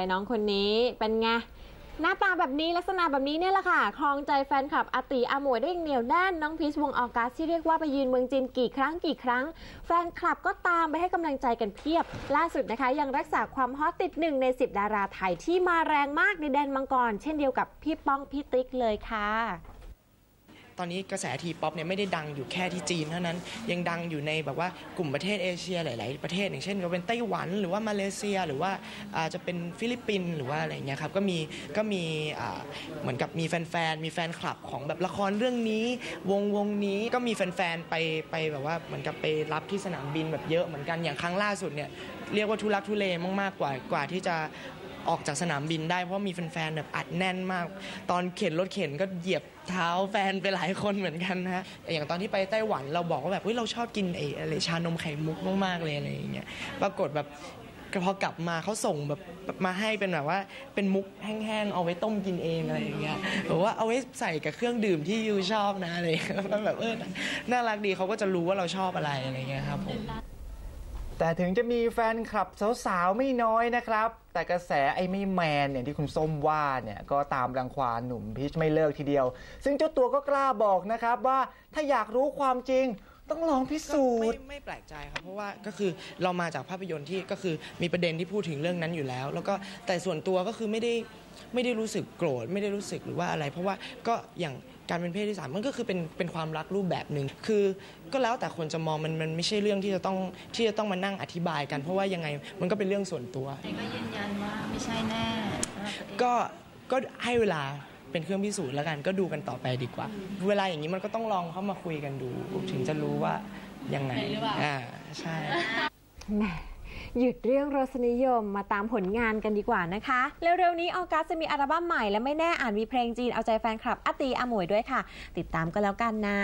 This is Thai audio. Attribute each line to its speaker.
Speaker 1: เลยน้องคนนี้เป็นไงหน้าตาแบบนี้ลักษณะแบบนี้เนี่ยแหละค่ะคลองใจแฟนคลับอาติอาหมวยได้อย่างเหนียวแน่นน้องพีชวงออกัสที่เรียกว่าไปยืนเมืองจีนกี่ครั้งกี่ครั้ง แฟนคลับก็ตามไปให้กำลังใจกันเพียบ ล่าสุดนะคะ ยังรักษาความฮอตติดหนึ่งใน 10 ดาราไทยที่มาแรงมากในแดนมังกร เช่นเดียวกับพี่ป้องพี่ติ๊กเลยค่ะ
Speaker 2: ตอนนี้กระแสทีป๊อปเนี่ยไม่ได้ดังอยู่แค่ที่จีนเท่านั้นยังดังอยู่ในแบบว่ากลุ่มประเทศเอเชียหลาย ๆ ประเทศ อย่างเช่นก็เป็นไต้หวันหรือว่ามาเลเซียหรือว่าอาจจะเป็นฟิลิปปินส์หรือว่าอะไรเงี้ยครับก็มีก็มีเหมือนกับมีแฟน ๆ มีแฟนคลับของแบบละครเรื่องนี้ วงวงนี้ก็มีแฟน ๆ ไปไปแบบว่าเหมือนกับไปรับที่สนามบินแบบเยอะเหมือนกันอย่างครั้งล่าสุดเนี่ยเรียกว่าทุลักทุเลมากๆกว่ากว่าที่จะออกจากสนามบินได้เพราะมีแฟนๆแบบอัดแน่นมาก ตอนเข็นรถเข็นก็เหยียบเท้าแฟนไปหลายคนเหมือนกันนะฮะอย่างตอนที่ไปไต้หวันเราบอกว่าแบบเฮ้ยเราชอบกินไอ้อะไรชานมไข่มุกมากๆเลยอะไรอย่างเงี้ยปรากฏแบบพอกลับมาเขาส่งแบบมาให้เป็นแบบว่าเป็นมุกแห้งๆเอาไว้ต้มกินเองอะไรอย่างเงี้ยบอว่าเอาไว้ใส่กับเครื่องดื่มที่ยูชอบนะอะไรอย่างเงี้ยแล้วแบบเออน่ารักดีเขาก็จะรู้ว่าเราชอบอะไรอะไรอย่างเงี้ยครับผม
Speaker 3: แต่ถึงจะมีแฟนคลับสาวๆ ไม่น้อยนะครับ แต่กระแสไอ้ไม่แมนเนี่ยที่คุณส้มว่าเนี่ยก็ตามรังควานหนุ่มพีชไม่เลิกทีเดียว ซึ่งเจ้าตัวก็กล้าบอกนะครับว่าถ้าอยากรู้ความจริง ต้องลองพิสู
Speaker 2: ไม่
Speaker 3: จน์
Speaker 2: ไม่แปลกใจครับเพราะว่าก็คือเรามาจากภาพยนตร์ที่ก็คือมีประเด็นที่พูดถึงเรื่องนั้นอยู่แล้ว แล้วก็แต่ส่วนตัวก็คือไม่ได้ไม่ได้รู้สึกโกรธไม่ได้รู้สึกหรือว่าอะไร เพราะว่าก็อย่างการเป็นเพศที่สามมันก็คือเป็นเป็นความรักรูปแบบหนึ่งคือก็แล้วแต่คนจะมองมันมันไม่ใช่เรื่องที่จะต้องที่จะต้องมานั่งอธิบายกัน เพราะว่ายังไงมันก็เป็นเรื่องส่วนตัว
Speaker 4: ก็ยืนยันว่าไม่ใช่แน่สำหรับตัวเอง
Speaker 2: ก็ก็ให้เวลา เป็นเครื่องพิสูจน์แล้วกันก็ดูกันต่อไปดีกว่า เวลาอย่างนี้มันก็ต้องลองเข้ามาคุยกันดู ถึงจะรู้ว่ายังไงอ่าใช่
Speaker 1: แหมหยุดเรื่องรสนิยมมาตามผลงานกันดีกว่านะคะ เร็วๆนี้ออกัสจะมีอัลบั้มใหม่และไม่แน่อ่านมีเพลงจีนเอาใจแฟนคลับอาตีอาหมวยด้วยค่ะ ติดตามกันแล้วกันนะ